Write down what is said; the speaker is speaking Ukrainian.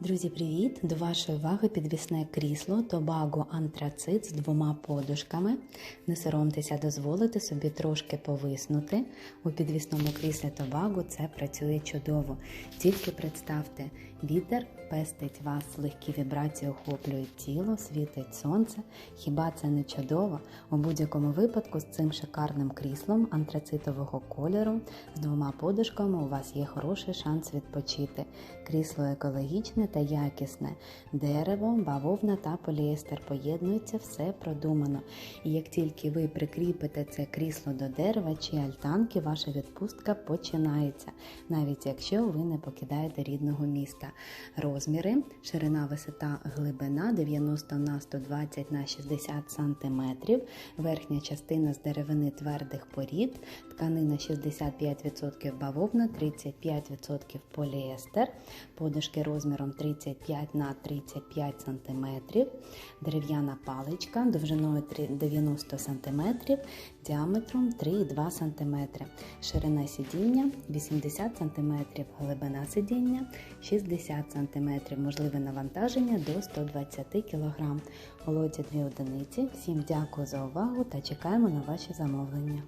Друзі, привіт! До вашої уваги підвісне крісло Tobago антрацит з двома подушками. Не соромтеся дозволити собі трошки повиснути. У підвісному кріслі Tobago це працює чудово. Тільки представте, вітер пестить вас, легкі вібрації охоплюють тіло, світить сонце. Хіба це не чудово? У будь-якому випадку з цим шикарним кріслом антрацитового кольору з двома подушками у вас є хороший шанс відпочити. Крісло екологічне та якісне. Дерево, бавовна та поліестер поєднуються, все продумано. І як тільки ви прикріпите це крісло до дерева чи альтанки, ваша відпустка починається, навіть якщо ви не покидаєте рідного міста. Розміри, ширина, висота, глибина 90 на 120 на 60 см, верхня частина з деревини твердих порід, тканина 65% бавовна, 35% поліестер, подушки розміром 35 на 35 см, дерев'яна паличка довжиною 90 см, діаметром 3,2 см, ширина сидіння 80 см, глибина сидіння 60 см, можливе навантаження до 120 кг. Володя 2 одиниці. Всім дякую за увагу та чекаємо на ваші замовлення.